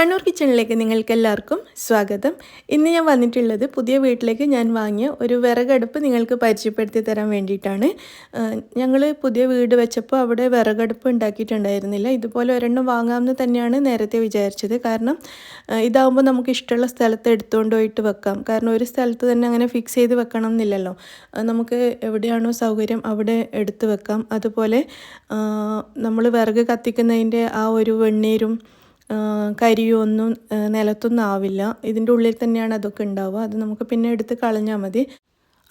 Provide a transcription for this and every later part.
കണ്ണൂർ കിച്ചണിലേക്ക് നിങ്ങൾക്ക് എല്ലാവർക്കും സ്വാഗതം. ഇന്ന് ഞാൻ വന്നിട്ടുള്ളത് പുതിയ വീട്ടിലേക്ക് ഞാൻ വാങ്ങിയ ഒരു വിറകടുപ്പ് നിങ്ങൾക്ക് പരിചയപ്പെടുത്തി തരാൻ വേണ്ടിയിട്ടാണ്. ഞങ്ങൾ പുതിയ വീട് വെച്ചപ്പോൾ അവിടെ വിറകടുപ്പ് ഉണ്ടാക്കിയിട്ടുണ്ടായിരുന്നില്ല. ഇതുപോലെ ഒരെണ്ണം വാങ്ങാമെന്ന് തന്നെയാണ് നേരത്തെ വിചാരിച്ചത്. കാരണം ഇതാകുമ്പോൾ നമുക്ക് ഇഷ്ടമുള്ള സ്ഥലത്ത് എടുത്തുകൊണ്ട് പോയിട്ട് വെക്കാം. കാരണം ഒരു സ്ഥലത്ത് തന്നെ അങ്ങനെ ഫിക്സ് ചെയ്ത് വെക്കണം എന്നില്ലല്ലോ. നമുക്ക് എവിടെയാണോ സൗകര്യം അവിടെ എടുത്ത് വെക്കാം. അതുപോലെ നമ്മൾ വിറക് കത്തിക്കുന്നതിന്റെ ആ ഒരു വെണ്ണീരും ആ, കരിയോ ഒന്നും നിലത്തൊന്നും ആവില്ല. ഇതിന്റെ ഉള്ളിൽ തന്നെയാണ് അതൊക്കെ ഉണ്ടാവുക. അത് നമുക്ക് പിന്നെ എടുത്ത് കളഞ്ഞാൽ മതി.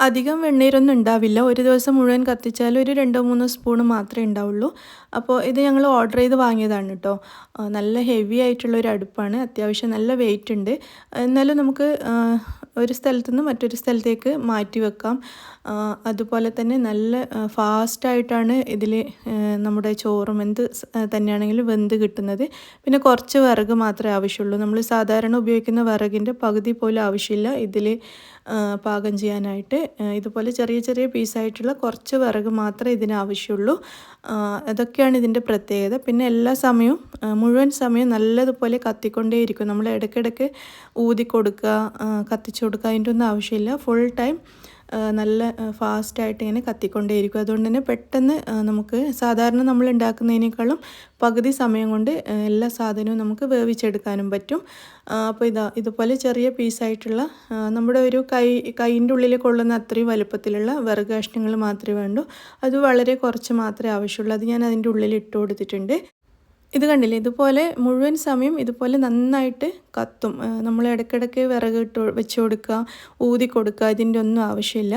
അധികം വെണ്ണീരൊന്നും ഉണ്ടാവില്ല. ഒരു ദിവസം മുഴുവൻ കത്തിച്ചാൽ ഒരു രണ്ടോ മൂന്നോ സ്പൂൺ മാത്രമേ ഉണ്ടാവുള്ളൂ. അപ്പോൾ ഇത് ഞങ്ങൾ ഓർഡർ ചെയ്ത് വാങ്ങിയതാണ് കേട്ടോ നല്ല ഹെവി ആയിട്ടുള്ള ഒരു അടുപ്പാണ്. അത്യാവശ്യം നല്ല വെയിറ്റ് ഉണ്ട്. എന്നാലും നമുക്ക് ഒരു സ്ഥലത്തു നിന്ന് മറ്റൊരു സ്ഥലത്തേക്ക് മാറ്റി വെക്കാം. അതുപോലെ തന്നെ നല്ല ഫാസ്റ്റായിട്ടാണ് ഇതിൽ നമ്മുടെ ചോറും എന്ത് തന്നെയാണെങ്കിലും വെന്ത് കിട്ടുന്നത്. പിന്നെ കുറച്ച് വിറക് മാത്രമേ ആവശ്യമുള്ളൂ. നമ്മൾ സാധാരണ ഉപയോഗിക്കുന്ന വിറകിന്റെ പകുതി പോലും ആവശ്യമില്ല. ഇതിൽ പാകം ചെയ്യാനായിട്ട്. ഇതുപോലെ ചെറിയ ചെറിയ പീസായിട്ടുള്ള കുറച്ച് വിറക് മാത്രമേ ഇതിന് ആവശ്യമുള്ളൂ. ആ, അതൊക്കെയാണ് ഇതിന്റെ പ്രത്യേകത. പിന്നെ എല്ലാ സമയവും മുഴുവൻ സമയം നല്ലതുപോലെ കത്തിക്കൊണ്ടേയിരിക്കും നമ്മൾ ഇടയ്ക്കിടയ്ക്ക് ഊതി കൊടുക്കുക കത്തിച്ചു കൊടുക്കുക അതിന്റെ ഒന്നും ആവശ്യമില്ല. ഫുൾ ടൈം നല്ല ഫാസ്റ്റായിട്ട് ഇങ്ങനെ കത്തിക്കൊണ്ടേയിരിക്കും. അതുകൊണ്ട് തന്നെ പെട്ടെന്ന് നമുക്ക് സാധാരണ നമ്മൾ ഉണ്ടാക്കുന്നതിനേക്കാളും പകുതി സമയം കൊണ്ട് എല്ലാ സാധനവും നമുക്ക് വേവിച്ചെടുക്കാനും പറ്റും. അപ്പോൾ ഇതാ ഇതുപോലെ ചെറിയ പീസായിട്ടുള്ള നമ്മുടെ ഒരു കൈ കൈയിന്റെ ഉള്ളിൽ കൊള്ളുന്ന അത്രയും വലുപ്പത്തിലുള്ള വിറക് മാത്രമേ വേണ്ടൂ. അത് വളരെ കുറച്ച് മാത്രമേ ആവശ്യമുള്ളൂ. അത് ഞാൻ അതിന്റെ ഉള്ളിൽ ഇട്ട് കൊടുത്തിട്ടുണ്ട്. ഇത് കണ്ടില്ലേ? ഇതുപോലെ മുഴുവൻ സമയം ഇതുപോലെ നന്നായിട്ട് കത്തും. നമ്മൾ ഇടയ്ക്കിടയ്ക്ക് വിറക് ഇട്ട് വെച്ച് കൊടുക്കുക ഊതി കൊടുക്കുക ഇതിന്റെ ഒന്നും ആവശ്യമില്ല.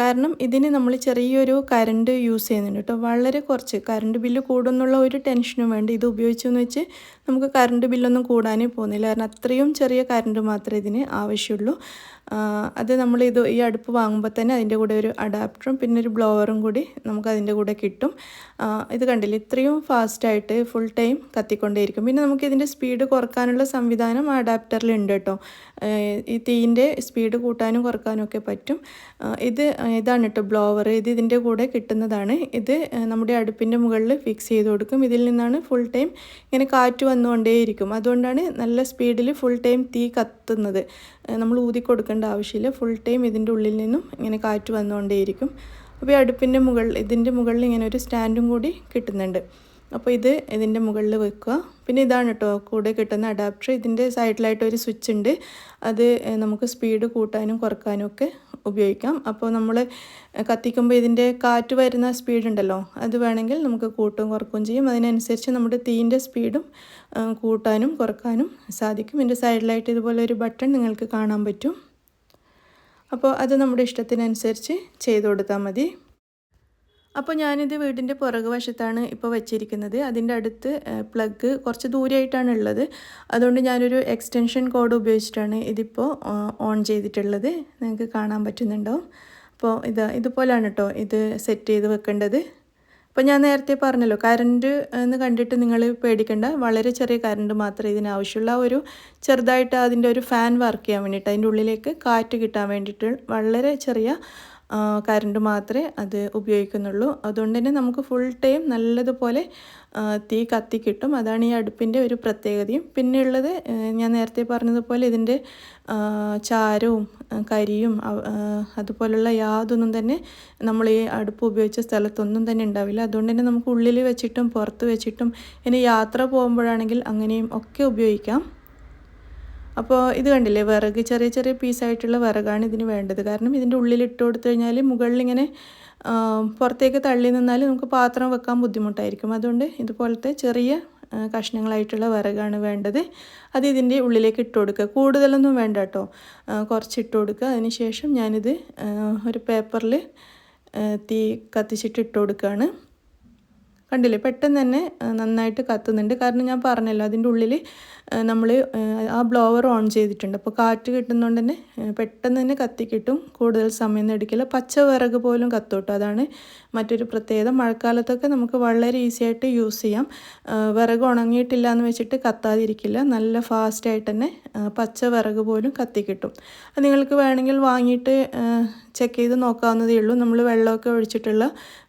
കാരണം ഇതിന് നമ്മൾ ചെറിയൊരു കറണ്ട് യൂസ് ചെയ്യുന്നുണ്ട് കേട്ടോ. വളരെ കുറച്ച് കറണ്ട് ബില്ല് കൂടുന്നുള്ള ഒരു ടെൻഷനും വേണ്ട. ഇത് ഉപയോഗിച്ചെന്ന് വെച്ച് നമുക്ക് കറണ്ട് ബില്ലൊന്നും കൂടാനേ പോകുന്നില്ല. കാരണം അത്രയും ചെറിയ കറണ്ട് മാത്രമേ ഇതിന് ആവശ്യമുള്ളൂ. അത് നമ്മൾ ഇത് ഈ അടുപ്പ് വാങ്ങുമ്പോൾ തന്നെ അതിന്റെ കൂടെ ഒരു അഡാപ്റ്ററും പിന്നെ ഒരു ബ്ലോവറും കൂടി നമുക്ക് അതിന്റെ കൂടെ കിട്ടും. ഇത് കണ്ടില്ലേ? ഇത്രയും ഫാസ്റ്റായിട്ട് ഫുൾ ടൈം കത്തിക്കൊണ്ടേയിരിക്കും. പിന്നെ നമുക്ക് ഇതിന്റെ സ്പീഡ് കുറക്കാനുള്ള സംവിധാനം ഉണ്ട് കേട്ടോ. ഈ തീയിന്റെ സ്പീഡ് കൂട്ടാനും കുറക്കാനും ഒക്കെ പറ്റും. ഇത് ഇതാണ് കേട്ടോ ബ്ലോവർ ഇത് ഇതിന്റെ കൂടെ കിട്ടുന്നതാണ്. ഇത് നമ്മുടെ അടുപ്പിന്റെ മുകളിൽ ഫിക്സ് ചെയ്ത് കൊടുക്കും. ഇതിൽ നിന്നാണ് ഫുൾ ടൈം ഇങ്ങനെ കാറ്റ് വന്നുകൊണ്ടേയിരിക്കും. അതുകൊണ്ടാണ് നല്ല സ്പീഡിൽ ഫുൾ ടൈം തീ കത്തുന്നത്. നമ്മൾ ഊതി കൊടുക്കേണ്ട ആവശ്യമില്ല. ഫുൾ ടൈം ഇതിന്റെ ഉള്ളിൽ നിന്നും ഇങ്ങനെ കാറ്റ് വന്നുകൊണ്ടേയിരിക്കും. അപ്പോൾ ഈ അടുപ്പിന്റെ മുകളിൽ ഇതിന്റെ മുകളിൽ ഇങ്ങനെ ഒരു സ്റ്റാൻഡും കൂടി കിട്ടുന്നുണ്ട്. അപ്പോൾ ഇത് ഇതിന്റെ മുകളിൽ വെക്കുക. പിന്നെ ഇതാണ് കേട്ടോ കൂടെ കിട്ടുന്ന അഡാപ്റ്റർ ഇതിന്റെ സൈഡിലായിട്ട് ഒരു സ്വിച്ച് ഉണ്ട്. അത് നമുക്ക് സ്പീഡ് കൂട്ടാനും കുറക്കാനും ഒക്കെ ഉപയോഗിക്കാം. അപ്പോൾ നമ്മൾ കത്തിക്കുമ്പോൾ ഇതിന്റെ കാറ്റ് വരുന്ന സ്പീഡ് ഉണ്ടല്ലോ അത് വേണമെങ്കിൽ നമുക്ക് കൂട്ടും കുറക്കുകയും ചെയ്യും. അതിനനുസരിച്ച് നമ്മുടെ തീന്റെ സ്പീഡും കൂട്ടാനും കുറക്കാനും സാധിക്കും. ഇതിന്റെ സൈഡിലായിട്ട് ഇതുപോലെ ഒരു ബട്ടൺ നിങ്ങൾക്ക് കാണാൻ പറ്റും. അപ്പോൾ അത് നമ്മുടെ ഇഷ്ടത്തിനനുസരിച്ച് ചെയ്ത് കൊടുത്താൽ മതി. അപ്പോൾ ഞാനിത് വീടിന്റെ പുറകു വശത്താണ് ഇപ്പോൾ വെച്ചിരിക്കുന്നത്. അതിന്റെ അടുത്ത് പ്ലഗ് കുറച്ച് ദൂരെയായിട്ടാണ് ഉള്ളത്. അതുകൊണ്ട് ഞാനൊരു എക്സ്റ്റൻഷൻ കോഡ് ഉപയോഗിച്ചിട്ടാണ് ഇതിപ്പോൾ ഓൺ ചെയ്തിട്ടുള്ളത്. നിങ്ങൾക്ക് കാണാൻ പറ്റുന്നുണ്ടോ? അപ്പോൾ ഇത് ഇതുപോലെയാണ് കേട്ടോ ഇത് സെറ്റ് ചെയ്ത് വെക്കേണ്ടത്. അപ്പോൾ ഞാൻ നേരത്തെ പറഞ്ഞല്ലോ കറണ്ട് എന്ന് കണ്ടിട്ട് നിങ്ങൾ പേടിക്കേണ്ട. വളരെ ചെറിയ കറണ്ട് മാത്രമേ ഇതിനാവശ്യമുള്ള. ഒരു ചെറുതായിട്ട് അതിന്റെ ഒരു ഫാൻ വർക്ക് ചെയ്യാൻ വേണ്ടിയിട്ട് അതിന്റെ ഉള്ളിലേക്ക് കാറ്റ് കിട്ടാൻ വേണ്ടിയിട്ട് വളരെ ചെറിയ കറണ്ട് മാത്രമേ അത് ഉപയോഗിക്കുന്നുള്ളൂ. അതുകൊണ്ട് തന്നെ നമുക്ക് ഫുൾ ടൈം നല്ലതുപോലെ തീ കത്തി കിട്ടും. അതാണ് ഈ അടുപ്പിന്റെ ഒരു പ്രത്യേകതയും. പിന്നെയുള്ളത് ഞാൻ നേരത്തെ പറഞ്ഞതുപോലെ ഇതിന്റെ ചാരവും കരിയും അതുപോലുള്ള യാതൊന്നും തന്നെ നമ്മൾ ഈ അടുപ്പ് ഉപയോഗിച്ച സ്ഥലത്തൊന്നും തന്നെ ഉണ്ടാവില്ല. അതുകൊണ്ട് തന്നെ നമുക്ക് ഉള്ളിൽ വെച്ചിട്ടും പുറത്ത് വെച്ചിട്ടും ഇനി യാത്ര പോകുമ്പോഴാണെങ്കിൽ അങ്ങനെയും ഒക്കെ ഉപയോഗിക്കാം. അപ്പോൾ ഇത് കണ്ടില്ലേ? വിറക് ചെറിയ ചെറിയ പീസായിട്ടുള്ള വിറകാണ് ഇതിന് വേണ്ടത്. കാരണം ഇതിന്റെ ഉള്ളിൽ ഇട്ട് കൊടുത്തു കഴിഞ്ഞാൽ മുകളിലിങ്ങനെ പുറത്തേക്ക് തള്ളി നിന്നാൽ നമുക്ക് പാത്രം വെക്കാൻ ബുദ്ധിമുട്ടായിരിക്കും. അതുകൊണ്ട് ഇതുപോലത്തെ ചെറിയ കഷ്ണങ്ങളായിട്ടുള്ള വിറകാണ് വേണ്ടത്. അത് ഇതിന്റെ ഉള്ളിലേക്ക് ഇട്ട് കൊടുക്കുക. കൂടുതലൊന്നും വേണ്ട കേട്ടോ. കുറച്ച് ഇട്ട് കൊടുക്കുക. അതിനുശേഷം ഞാനിത് ഒരു പേപ്പറിൽ തീ കത്തിച്ചിട്ട് ഇട്ട് കൊടുക്കുകയാണ്. കണ്ടില്ലേ? പെട്ടെന്ന് തന്നെ നന്നായിട്ട് കത്തുന്നുണ്ട്. കാരണം ഞാൻ പറഞ്ഞല്ലോ അതിന്റെ ഉള്ളിൽ നമ്മൾ ആ ബ്ലോവർ ഓൺ ചെയ്തിട്ടുണ്ട്. അപ്പോൾ കാറ്റ് കിട്ടുന്നതുകൊണ്ട് തന്നെ പെട്ടെന്ന് തന്നെ കത്തി കിട്ടും. കൂടുതൽ സമയം എടുക്കില്ല. പച്ച വിറക് പോലും കത്തും കേട്ടോ അതാണ് മറ്റൊരു പ്രത്യേകത. മഴക്കാലത്തൊക്കെ നമുക്ക് വളരെ ഈസി ആയിട്ട് യൂസ് ചെയ്യാം. വിറക് ഉണങ്ങിയിട്ടില്ല എന്ന് വെച്ചിട്ട് കത്താതിരിക്കില്ല. നല്ല ഫാസ്റ്റായിട്ട് തന്നെ പച്ച വിറക് പോലും കത്തി കിട്ടും. അത് നിങ്ങൾക്ക് വേണമെങ്കിൽ വാങ്ങിയിട്ട് ചെക്ക് ചെയ്ത് നോക്കാവുന്നതേ ഉള്ളൂ. നമ്മൾ വെള്ളമൊക്കെ ഒഴിച്ചിട്ടുള്ള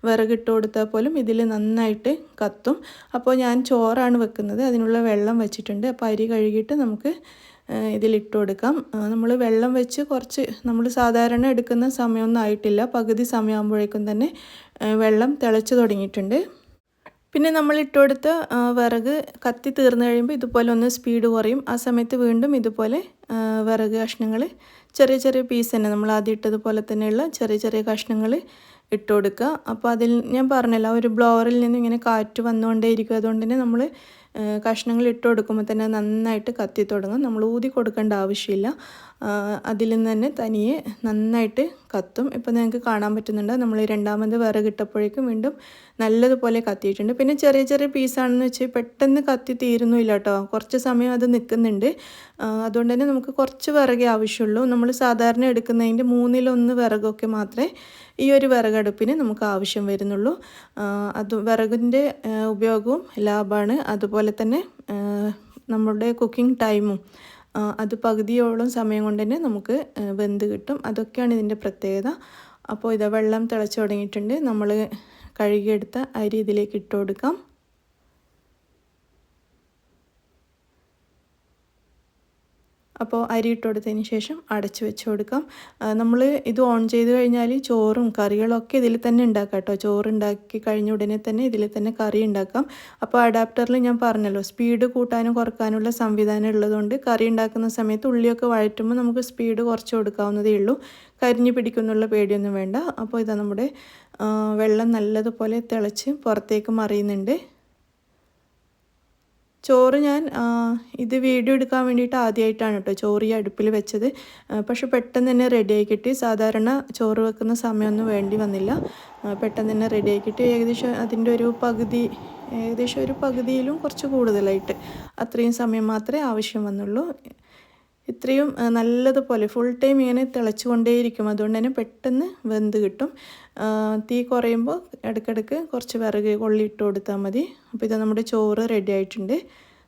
വിറകിട്ട് കൊടുത്താൽ പോലും ഇതിൽ നന്നായിട്ട് നന്നായിട്ട് കത്തും. അപ്പോൾ ഞാൻ ചോറാണ് വെക്കുന്നത്. അതിനുള്ള വെള്ളം വെച്ചിട്ടുണ്ട്. അപ്പോൾ അരി കഴുകിയിട്ട് നമുക്ക് ഇതിലിട്ട് കൊടുക്കാം. നമ്മൾ വെള്ളം വെച്ച് കുറച്ച് നമ്മൾ സാധാരണ എടുക്കുന്ന സമയമൊന്നും ആയിട്ടില്ല. പകുതി സമയമാകുമ്പോഴേക്കും തന്നെ വെള്ളം തിളച്ച് തുടങ്ങിയിട്ടുണ്ട്. പിന്നെ നമ്മൾ ഇട്ട് കൊടുത്ത വിറക് കത്തി തീർന്നു കഴിയുമ്പോൾ ഇതുപോലെ ഒന്ന് സ്പീഡ് കുറയും. ആ സമയത്ത് വീണ്ടും ഇതുപോലെ വിറക് കഷ്ണങ്ങൾ ചെറിയ ചെറിയ പീസ് തന്നെ. നമ്മൾ ആദ്യം ഇട്ടതുപോലെ തന്നെയുള്ള ചെറിയ ചെറിയ കഷ്ണങ്ങൾ ഇട്ട് കൊടുക്കുക. അപ്പോൾ അതിൽ ഞാൻ പറഞ്ഞല്ലോ ഒരു ബ്ലോവറിൽ നിന്ന് ഇങ്ങനെ കാറ്റ് വന്നുകൊണ്ടേ ഇരിക്കും അതുകൊണ്ട് തന്നെ നമ്മൾ കഷ്ണങ്ങൾ ഇട്ട് കൊടുക്കുമ്പോൾ തന്നെ നന്നായിട്ട് കത്തി തുടങ്ങും നമ്മൾ ഊതി കൊടുക്കേണ്ട ആവശ്യമില്ല. അതിൽ നിന്ന് തന്നെ തനിയെ നന്നായിട്ട് കത്തും. ഇപ്പോൾ നിങ്ങൾക്ക് കാണാൻ പറ്റുന്നുണ്ട് നമ്മൾ രണ്ടാമത് വിറകിട്ടപ്പോഴേക്കും വീണ്ടും നല്ലതുപോലെ കത്തിയിട്ടുണ്ട്. പിന്നെ ചെറിയ ചെറിയ പീസാണെന്ന് വെച്ച് പെട്ടെന്ന് കത്തി തീരുന്നില്ല കേട്ടോ. കുറച്ച് സമയം അത് നിൽക്കുന്നുണ്ട്. അതുകൊണ്ട് തന്നെ നമുക്ക് കുറച്ച് വിറകേ ആവശ്യമുള്ളൂ. നമ്മൾ സാധാരണ എടുക്കുന്നതിന്റെ മൂന്നിലൊന്ന് വിറകൊക്കെ മാത്രമേ ഈ ഒരു വിറകടുപ്പിന് നമുക്ക് ആവശ്യം വരുന്നുള്ളൂ. അത് വിറകിന്റെ ഉപയോഗവും ലാഭമാണ്. അതുപോലെ തന്നെ നമ്മുടെ കുക്കിംഗ് ടൈമും അത് പകുതിയോളം സമയം കൊണ്ട് തന്നെ നമുക്ക് വെന്ത് കിട്ടും. അതൊക്കെയാണ് ഇതിന്റെ പ്രത്യേകത. അപ്പോൾ ഇത് വെള്ളം തിളച്ച് തുടങ്ങിയിട്ടുണ്ട്. നമ്മൾ കഴുകിയെടുത്ത അരി ഇതിലേക്ക് ഇട്ട് കൊടുക്കാം. അപ്പോൾ അരി ഇട്ട് കൊടുത്തതിന് ശേഷം അടച്ചു വെച്ച് കൊടുക്കാം. നമ്മൾ ഇത് ഓൺ ചെയ്ത് കഴിഞ്ഞാൽ ചോറും കറികളൊക്കെ ഇതിൽ തന്നെ ഉണ്ടാക്കാം കേട്ടോ. ചോറ് ഉണ്ടാക്കി കഴിഞ്ഞ ഉടനെ തന്നെ ഇതിൽ തന്നെ കറി ഉണ്ടാക്കാം. അപ്പോൾ അഡാപ്റ്ററിൽ ഞാൻ പറഞ്ഞല്ലോ സ്പീഡ് കൂട്ടാനും കുറക്കാനുള്ള സംവിധാനം ഉള്ളതുകൊണ്ട് കറി ഉണ്ടാക്കുന്ന സമയത്ത് ഉള്ളിയൊക്കെ വഴറ്റുമ്പോൾ നമുക്ക് സ്പീഡ് കുറച്ച് കൊടുക്കാവുന്നതേ ഉള്ളൂ. കരിഞ്ഞു പിടിക്കുന്നുള്ള പേടിയൊന്നും വേണ്ട. അപ്പോൾ ഇതാ നമ്മുടെ വെള്ളം നല്ലതുപോലെ തിളച്ച് പുറത്തേക്ക് മറിയുന്നുണ്ട്. ചോറ് ഞാൻ ഇത് വീഡിയോ എടുക്കാൻ വേണ്ടിയിട്ട് ആദ്യമായിട്ടാണ് കേട്ടോ ചോറ് ഈ അടുപ്പിൽ വെച്ചത്. പക്ഷെ പെട്ടെന്ന് തന്നെ റെഡിയായി കിട്ടി. സാധാരണ ചോറ് വെക്കുന്ന സമയമൊന്നും വേണ്ടി വന്നില്ല. പെട്ടെന്ന് തന്നെ റെഡിയായി കിട്ടി. ഏകദേശം അതിന്റെ ഒരു പകുതി ഏകദേശം ഒരു പകുതിയിലും കുറച്ച് കൂടുതലായിട്ട്. അത്രയും സമയം മാത്രമേ ആവശ്യം വന്നുള്ളൂ. ഇത്രയും നല്ലതുപോലെ ഫുൾ ടൈം ഇങ്ങനെ തിളച്ചുകൊണ്ടേയിരിക്കും. അതുകൊണ്ട് തന്നെ പെട്ടെന്ന് വെന്ത് കിട്ടും. തീ കുറയുമ്പോൾ ഇടയ്ക്കിടയ്ക്ക് കുറച്ച് വിറക് കൊള്ളി ഇട്ട് കൊടുത്താൽ മതി. അപ്പോൾ ഇത് നമ്മുടെ ചോറ് റെഡി ആയിട്ടുണ്ട്.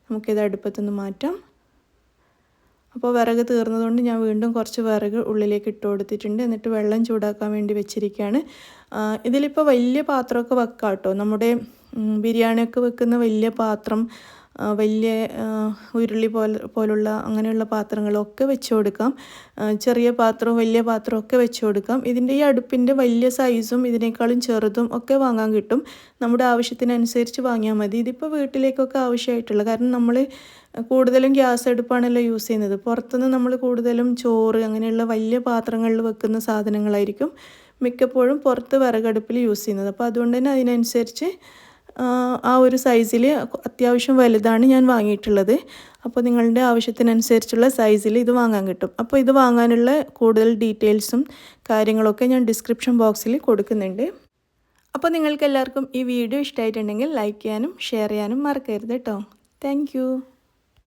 നമുക്കിത് അടുപ്പത്തുനിന്ന് മാറ്റാം. അപ്പോൾ വിറക് തീർന്നതുകൊണ്ട് ഞാൻ വീണ്ടും കുറച്ച് വിറക് ഉള്ളിലേക്ക് ഇട്ട് കൊടുത്തിട്ടുണ്ട്. എന്നിട്ട് വെള്ളം ചൂടാക്കാൻ വേണ്ടി വെച്ചിരിക്കുകയാണ്. ഇതിലിപ്പോൾ വലിയ പാത്രമൊക്കെ വെക്കാം കേട്ടോ. നമ്മുടെ ബിരിയാണിയൊക്കെ വെക്കുന്ന വലിയ പാത്രം വലിയ ഉരുളി പോലെ പോലുള്ള അങ്ങനെയുള്ള പാത്രങ്ങളൊക്കെ വെച്ച് കൊടുക്കാം. ചെറിയ പാത്രവും വലിയ പാത്രവും ഒക്കെ വെച്ച് കൊടുക്കാം. ഇതിന്റെ ഈ അടുപ്പിന്റെ വലിയ സൈസും ഇതിനേക്കാളും ചെറുതും ഒക്കെ വാങ്ങാൻ കിട്ടും. നമ്മുടെ ആവശ്യത്തിനനുസരിച്ച് വാങ്ങിയാൽ മതി. ഇതിപ്പോൾ വീട്ടിലേക്കൊക്കെ ആവശ്യമായിട്ടുള്ള കാരണം നമ്മൾ കൂടുതലും ഗ്യാസ് അടുപ്പാണല്ലോ യൂസ് ചെയ്യുന്നത്. പുറത്തുനിന്ന് നമ്മൾ കൂടുതലും ചോറ് അങ്ങനെയുള്ള വലിയ പാത്രങ്ങളിൽ വെക്കുന്ന സാധനങ്ങളായിരിക്കും മിക്കപ്പോഴും പുറത്ത് വിറകടുപ്പിൽ യൂസ് ചെയ്യുന്നത്. അപ്പോൾ അതുകൊണ്ട് തന്നെ അതിനനുസരിച്ച് ആ ഒരു സൈസിൽ അത്യാവശ്യം വലുതാണ് ഞാൻ വാങ്ങിയിട്ടുള്ളത്. അപ്പോൾ നിങ്ങളുടെ ആവശ്യത്തിനനുസരിച്ചുള്ള സൈസിൽ ഇത് വാങ്ങാൻ കിട്ടും. അപ്പോൾ ഇത് വാങ്ങാനുള്ള കൂടുതൽ ഡീറ്റെയിൽസും കാര്യങ്ങളൊക്കെ ഞാൻ ഡിസ്ക്രിപ്ഷൻ ബോക്സിൽ കൊടുക്കുന്നുണ്ട്. അപ്പോൾ നിങ്ങൾക്ക് എല്ലാവർക്കും ഈ വീഡിയോ ഇഷ്ടമായിട്ടുണ്ടെങ്കിൽ ലൈക്ക് ചെയ്യാനും ഷെയർ ചെയ്യാനും മറക്കരുത് കേട്ടോ താങ്ക്